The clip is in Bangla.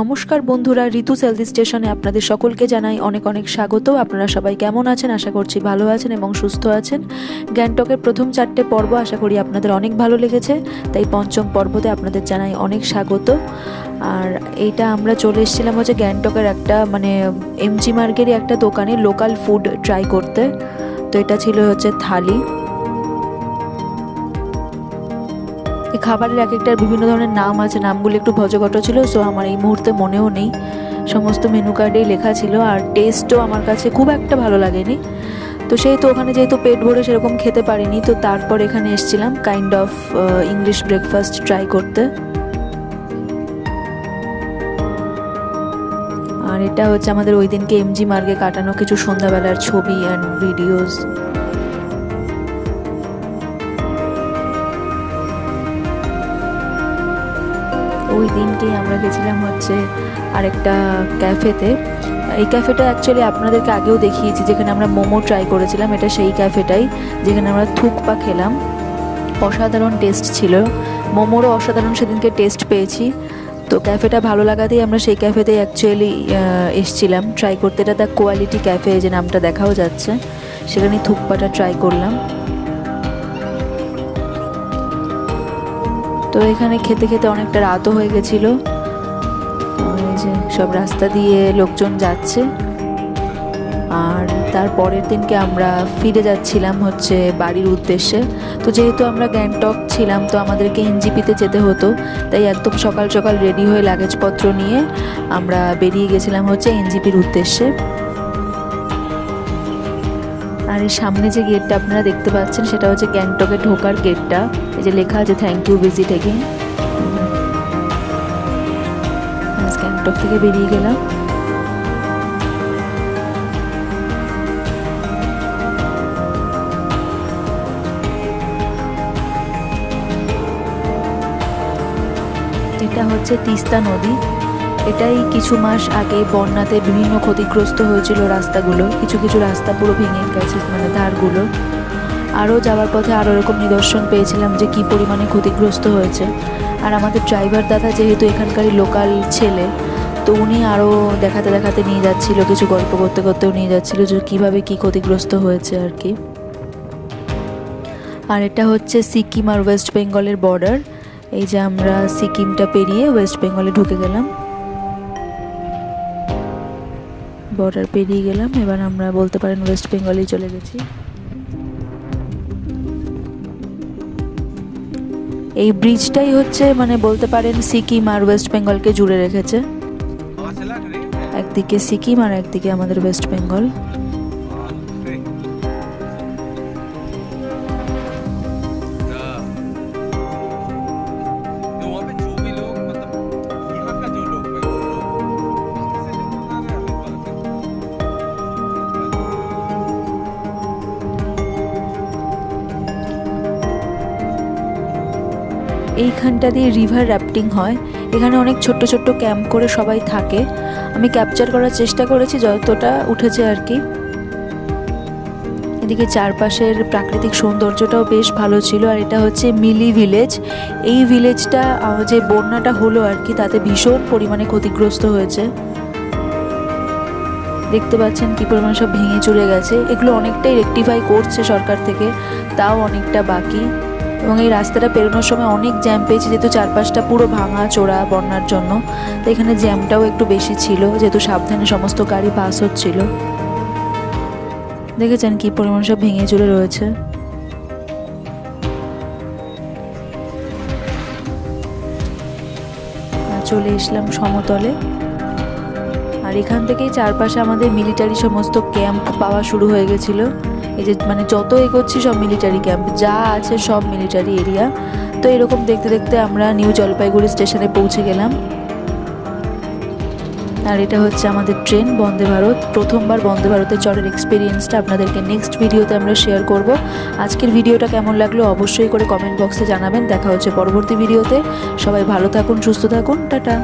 নমস্কার বন্ধুরা, ঋতু সেলদি স্টেশনে আপনাদের সকলকে জানাই অনেক অনেক স্বাগত। আপনারা সবাই কেমন আছেন? আশা করছি ভালো আছেন এবং সুস্থ আছেন। গ্যাংটকের প্রথম চারটে পর্ব আশা করি আপনাদের অনেক ভালো লেগেছে, তাই পঞ্চম পর্বতে আপনাদের জানাই অনেক স্বাগত। আর এইটা আমরা চলে এসেছিলাম হচ্ছে গ্যাংটকের একটা মানে এমজি মার্গেরই একটা দোকানে লোকাল ফুড ট্রাই করতে। তো এটা ছিল হচ্ছে থালি। এই খাবারের এক একটার বিভিন্ন ধরনের নাম আছে, নামগুলো একটু ভজঘট ছিল সো আমার এই মুহূর্তে মনেও নেই। সমস্ত মেনু কার্ডেই লেখা ছিল আর টেস্টও আমার কাছে খুব একটা ভালো লাগেনি। তো সেই তো ওখানে যেহেতু পেট ভরে সেরকম খেতে পারিনি, তো তারপর এখানে এসেছিলাম kind of English breakfast try করতে। আর এটা হচ্ছে আমাদের ওই দিনকে এমজি মার্গে কাটানো কিছু সন্ধ্যাবেলার ছবি অ্যান্ড ভিডিওস ওই দিনকেই আমরা গেছিলাম হচ্ছে আরেকটা ক্যাফেতে। এই ক্যাফেটা অ্যাকচুয়ালি আপনাদেরকে আগেও দেখিয়েছি, যেখানে আমরা মোমো ট্রাই করেছিলাম, এটা সেই ক্যাফেটাই, যেখানে আমরা থুকপা খেলাম। অসাধারণ টেস্ট ছিল। মোমোরও অসাধারণ সেদিনকে টেস্ট পেয়েছি। তো ক্যাফেটা ভালো লাগাতেই আমরা সেই ক্যাফেতেই অ্যাকচুয়ালি এসছিলাম। ট্রাই করতে এটা দ্য কোয়ালিটি ক্যাফে যে নামটা দেখাও যাচ্ছে সেখানে থুকপাটা ট্রাই করলাম। তো এখানে খেতে খেতে অনেকটা রাতও হয়ে গেছিল। যে সব রাস্তা দিয়ে লোকজন যাচ্ছে। আর তার পরের দিনকে আমরা ফিরে যাচ্ছিলাম হচ্ছে বাড়ির উদ্দেশ্যে। তো যেহেতু আমরা গ্যাংটক ছিলাম, তো আমাদেরকে এনজিপিতে যেতে হতো। তাই একদম সকাল সকাল রেডি হয়ে লাগেজপত্র নিয়ে আমরা বেরিয়ে গেছিলাম হচ্ছে এনজিপির উদ্দেশ্যে। আর এই সামনে যে গেটটা আপনারা দেখতে পাচ্ছেন, সেটা হচ্ছে গ্যাংটকে ঢোকার গেটটা। এই যে লেখা আছে thank you visit again Gangtok থেকে বেরিয়ে গেলাম। এটা হচ্ছে তিস্তা নদী। এটাই কিছু মাস আগে বন্যাতে বিভিন্ন ক্ষতিগ্রস্ত হয়েছিল রাস্তাগুলো। কিছু কিছু রাস্তা পুরো ভেঙে গেছে মানে ধারগুলো। আরও যাওয়ার পথে আরও এরকম নিদর্শন পেয়েছিলাম যে কী পরিমাণে ক্ষতিগ্রস্ত হয়েছে। আর আমাদের ড্রাইভার দাদা যেহেতু এখানকারই লোকাল ছেলে, তো উনি আরও দেখাতে দেখাতে নিয়ে যাচ্ছিল, কিছু গল্প করতে করতেও নিয়ে যাচ্ছিল যে কীভাবে কী ক্ষতিগ্রস্ত হয়েছে আর কি। আর এটা হচ্ছে সিকিম আর ওয়েস্ট বেঙ্গলের বর্ডার। এই যে আমরা সিকিমটা পেরিয়ে ওয়েস্ট বেঙ্গলে ঢুকে গেলাম। বর্ডার পেরিয়ে গেলাম, এবার আমরা বলতে পারেন ওয়েস্ট বেঙ্গলেই চলে গেছি। এই ব্রিজটাই হচ্ছে মানে বলতে পারেন সিকিম আর ওয়েস্ট বেঙ্গলকে জুড়ে রেখেছে। একদিকে সিকিম আর একদিকে আমাদের ওয়েস্ট বেঙ্গল এইখানটা দিয়ে রিভার র্যাফটিং হয়। এখানে অনেক ছোট্ট ছোট্ট ক্যাম্প করে সবাই থাকে। আমি ক্যাপচার করার চেষ্টা করেছি, যতটা উঠেছে আর কি। এদিকে চারপাশের প্রাকৃতিক সৌন্দর্যটাও বেশ ভালো ছিল, আর এটা হচ্ছে মিলি ভিলেজ এই ভিলেজটা যে বন্যাটা হলো আর কি, তাতে ভীষণ পরিমাণে ক্ষতিগ্রস্ত হয়েছে। দেখতে পাচ্ছেন কী পরিমাণ সব ভেঙে চলে গেছে। এগুলো অনেকটাই রেকটিফাই করছে সরকার থেকে, তাও অনেকটা বাকি। এবং এই রাস্তাটা পেরোনোর সময় অনেক জ্যাম পেয়েছি, যেহেতু চারপাশটা পুরো ভাঙা চোরা বন্যার জন্য। তো এখানে জ্যামটাও একটু বেশি ছিল, যেহেতু সাবধানে সমস্ত গাড়ি পাস হচ্ছিল। দেখেছেন কি পরিমাণ সব ভেঙে চুরে রয়েছে। চলে এসলাম সমতলে। আর এখান থেকেই চারপাশে আমাদের মিলিটারি সমস্ত ক্যাম্প পাওয়া শুরু হয়ে গেছিল। এই যে মানে যত এগোচ্ছি সব মিলিটারি ক্যাম্প যা আছে সব মিলিটারি এরিয়া তো এরকম দেখতে দেখতে আমরা নিউ জলপাইগুড়ি স্টেশনে পৌঁছে গেলাম। আর এটা হচ্ছে আমাদের ট্রেন, বন্দে ভারত। প্রথমবার বন্দে ভারতের চড়ের এক্সপিরিয়েন্সটা আপনাদেরকে নেক্সট ভিডিওতে আমরা শেয়ার করব। আজকের ভিডিওটা কেমন লাগল অবশ্যই করে কমেন্ট বক্সে জানাবেন। দেখা হচ্ছে পরবর্তী ভিডিওতে সবাই ভালো থাকুন, সুস্থ থাকুন। টাটা।